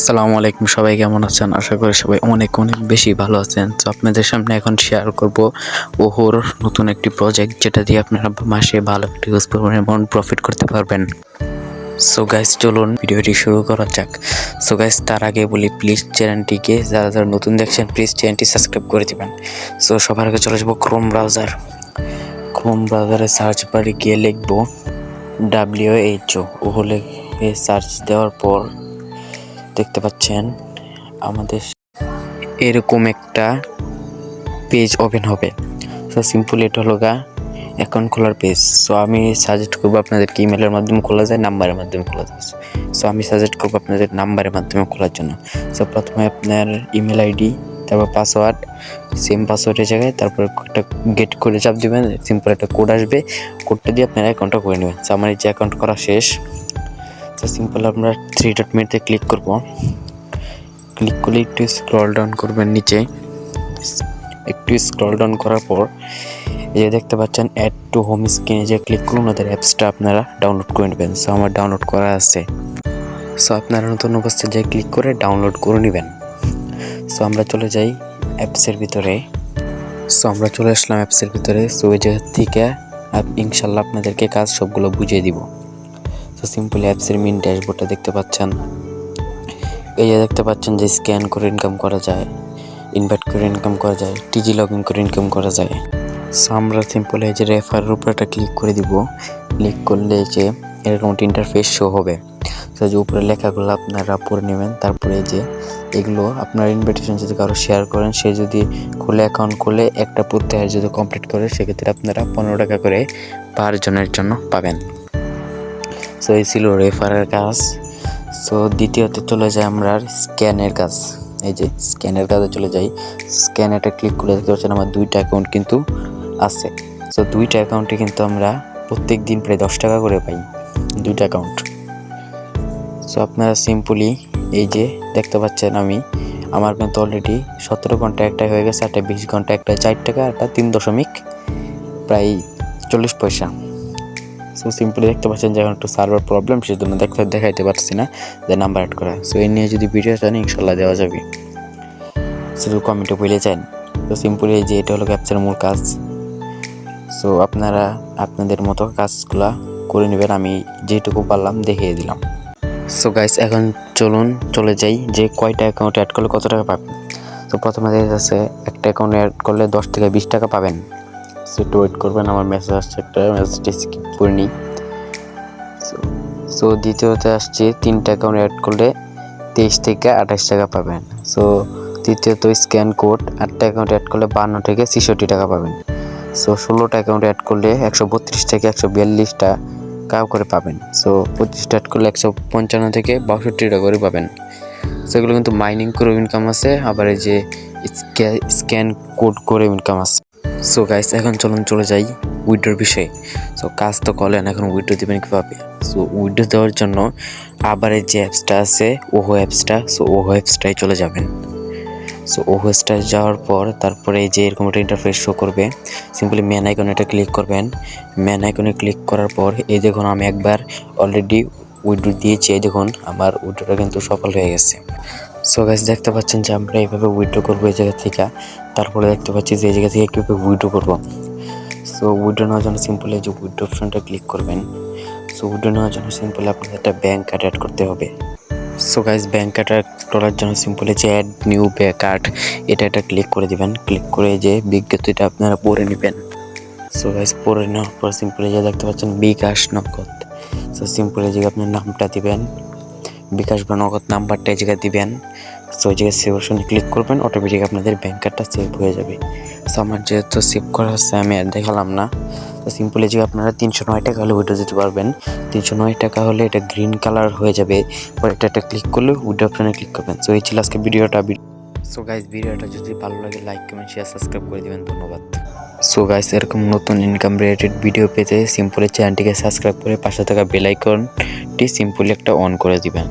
আসসালামু আলাইকুম, সবাই কেমন আছেন? আশা করি সবাই অনেক অনেক বেশি ভালো আছেন। তো আপনাদের সামনে এখন শেয়ার করব ওহোর নতুন একটি প্রজেক্ট যেটা দিয়ে আপনারা মাসে ভালো একটি ইউজ অ্যামাউন্ট প্রফিট করতে পারবেন। সো গাইস চলুন ভিডিওটি শুরু করা যাক। সো গাইস তার আগে বলি প্লিজ চ্যানেলটিকে যারা যারা নতুন দেখছেন প্লিজ চ্যানেলটি সাবস্ক্রাইব করে দেবেন। সো সবার আগে চলে যাব ক্রোম ব্রাউজার ক্রোম ব্রাউজারে সার্চ বারে গিয়ে লিখব ডাব্লিউ এইচ ও লিখে সার্চ দেওয়ার পর দেখতে পাচ্ছেন, আমাদের এরকম একটা পেজ ওপেন হবে। সো সিম্পল এটা হলো গা অ্যাকাউন্ট খোলার পেজ সো আমি সাজেস্ট করব আপনাদেরকে ইমেলের মাধ্যমে খোলা যায় নাম্বারের মাধ্যমে খোলা যায়। সো আমি সাজেস্ট করব আপনাদের নাম্বারের মাধ্যমে খোলার জন্য। সো প্রথমে আপনার ইমেল আইডি তারপর পাসওয়ার্ড সেম পাসওয়ার্ডের জায়গায়, তারপর একটা গেট করে চাপ দেবেন সিম্পল একটা কোড আসবে। কোডটা দিয়ে আপনারা অ্যাকাউন্টটা করে নেবেন। সো আমার এই যে অ্যাকাউন্ট করা শেষ তো সিম্পল আমরা থ্রি ডট মেনুতে ক্লিক করব। ক্লিক করলে একটু স্ক্রল ডাউন করবেন নিচে। একটু স্ক্রল ডাউন করার পর যে দেখতে পাচ্ছেন অ্যাড টু হোম স্ক্রিনে যে ক্লিক করুন, ওদের অ্যাপসটা আপনারা ডাউনলোড করে নেবেন। সো আমার ডাউনলোড করা আছে। সো আপনারা নতুন অবস্থায় যে ক্লিক করে ডাউনলোড করে নেবেন। সো আমরা চলে যাই অ্যাপসের ভিতরে। সো আমরা চলে আসলাম অ্যাপসের ভিতরে। সো ওই জায়গা থেকে ইনশাল্লাহ আপনাদেরকে কাজ সবগুলো বুঝিয়ে দিব। তো সিম্পল অ্যাপসের মেন ড্যাশবোর্ডটা দেখতে পাচ্ছেন। এই যে দেখতে পাচ্ছেন যে স্ক্যান করে ইনকাম করা যায় ইনভাইট করে ইনকাম করা যায় টিজি লগ ইন করে ইনকাম করা যায়। সো আমরা সিম্পল এই যে রেফারের উপরে একটা ক্লিক করে দিব। ক্লিক করলে যে এরকম ইন্টারফেস শো হবে। তো যে উপরে লেখাগুলো আপনারা পড়ে নেবেন। তারপরে যে এগুলো আপনার ইনভিটেশন যদি কারও শেয়ার করেন, সে যদি খুলে অ্যাকাউন্ট খুলে একটা প্রত্যাহার যদি কমপ্লিট করে, সেক্ষেত্রে আপনারা পনেরো টাকা করে পার জনের জন্য পাবেন। সো এই ছিল রেফারের কাজ। সো দ্বিতীয়তে চলে যাই আমরা স্ক্যানের কাজ। এই যে স্ক্যানের কাজে চলে যাই। স্ক্যানেরটা ক্লিক করে দেখতে পাচ্ছেন আমার দুইটা অ্যাকাউন্ট কিন্তু আছে। সো দুইটা অ্যাকাউন্টে কিন্তু আমরা প্রত্যেক দিন প্রায় দশ টাকা করে পাই। দুইটা অ্যাকাউন্ট সো আপনারা সিম্পলি এই যে দেখতে পাচ্ছেন আমি, আমার কিন্তু অলরেডি সতেরো ঘণ্টা একটা হয়ে গেছে একটা বিশ ঘণ্টা একটা চার টাকা একটা তিন দশমিক প্রায় চল্লিশ পয়সা। সো সিম্পলি দেখতে পাচ্ছেন যে এখন একটু সার্ভার প্রবলেম, সেজন্য দেখতে দেখাইতে পারছি না যে নাম্বার অ্যাড করা। সো এই নিয়ে যদি ভিডিও চান ইনশাল্লাহ দেওয়া যাবে। শুধু কমেন্টে বলে যান। তো সিম্পলি যে এটা হলো ক্যাপচার মূল কাজ। সো আপনারা আপনাদের মতো কাজগুলা করে নেবেন, আমি যেটুকু পারলাম দেখিয়ে দিলাম। সো গাইস এখন চলুন, চলে যাই। যে কয়টা অ্যাকাউন্ট অ্যাড করলে কত টাকা পাবেন? তো প্রথমে দেখা যাচ্ছে, একটা অ্যাকাউন্ট অ্যাড করলে দশ থেকে বিশ টাকা পাবেন। একটু ওয়েট করবেন, আমার মেসেজ আসছে একটা মেসেজটি স্কিপ করে নিই। সো দ্বিতীয়তে আসছে তিনটা অ্যাকাউন্ট অ্যাড করলে তেইশ থেকে আঠাশ টাকা পাবেন। সো তৃতীয়ত স্ক্যান কোড আটটা অ্যাকাউন্ট অ্যাড করলে বান্ন থেকে ছেষট্টি টাকা পাবেন। সো ষোলোটা অ্যাকাউন্ট অ্যাড করলে একশো বত্রিশ থেকে একশো বিয়াল্লিশটা টাকা করে পাবেন। সো পঁচিশটা অ্যাড করলে একশো পঞ্চান্ন থেকে বাষট্টি টাকা করে পাবেন। সেগুলো কিন্তু মাইনিং করে ইনকাম আছে, আবার এই যে স্ক্যান কোড করে ইনকাম আছে। সো গাইস এখন চলুন চলে যাই উইডোর বিষয়ে। সো কাজ তো করলেন, এখন উইডো দেবেন কীভাবে? সো উইডো দেওয়ার জন্য আবার যে অ্যাপসটা আছে, ওহো অ্যাপসটা সো ওহো অ্যাপসটাই চলে যাবেন। সো ওহো অ্যাপসটায় যাওয়ার পর তারপরে যে এরকম একটা ইন্টারফেস শো করবে সিম্পলি ম্যান আইকনে এটা ক্লিক করবেন। ম্যান আইকনে ক্লিক করার পর, এই দেখুন আমি একবার অলরেডি উইড্রো দিয়েছি, এই দেখুন, আমার উইড্রোটা কিন্তু সফল হয়ে গেছে। সো গাইস দেখতে পাচ্ছেন যে আমরা এইভাবে উইড্রো করব এই জায়গা থেকে। তারপরে দেখতে পাচ্ছি যে এই জায়গা থেকে কীভাবে উইড্রো করব। সো উইড্রো নেওয়ার জন্য সিম্পল যে উইড্রো অপশনটা ক্লিক করবেন। সো উইড্রো নেওয়ার জন্য সিম্পল আপনাদের একটা ব্যাঙ্ক কার্ড অ্যাড করতে হবে। So guys bank card add করার জন্য সিম্পলি যে অ্যাড নিউ কার্ড এটা একটা ক্লিক করে দিবেন। ক্লিক করে যে বিজ্ঞপ্তিটা আপনারা পড়ে নেবেন। সো গাইস পড়ে নেওয়ার পর সিম্পলি যে দেখতে পাচ্ছেন বিকাশ নগদ। সো সিম্পলি যে আপনার নামটা দিবেন। বিকাশ বা নগদ নাম্বারটা এই জায়গায় দিবেন। সো ওই জায়গায় সেভ অপশনে ক্লিক করবেন অটোমেটিক আপনাদের ব্যাঙ্ক কার্ডটা সেভ হয়ে যাবে। সো আমার যেহেতু সেভ করা হচ্ছে, আমি আর দেখালাম না। তো সিম্পলি যে আপনারা তিনশো নয় টাকা হলে উইড্রো দিতে পারবেন। তিনশো নয় টাকা হলে এটা গ্রিন কালার হয়ে যাবে। পরে এটা একটা ক্লিক করলে উইড্রো অপশনে ক্লিক করবেন। সো এই ছিল আজকে ভিডিওটা। সো গাইস ভিডিওটা যদি ভালো লাগে লাইক কমেন্ট শেয়ার সাবস্ক্রাইব করে দেবেন। ধন্যবাদ। সো গাইস এরকম নতুন ইনকাম রিলেটেড ভিডিও পেতে সিম্পলি চ্যানেলটিকে সাবস্ক্রাইব করে পাশে থাকা বেল আইকনটি সিম্পলি একটা অন করে দিবেন।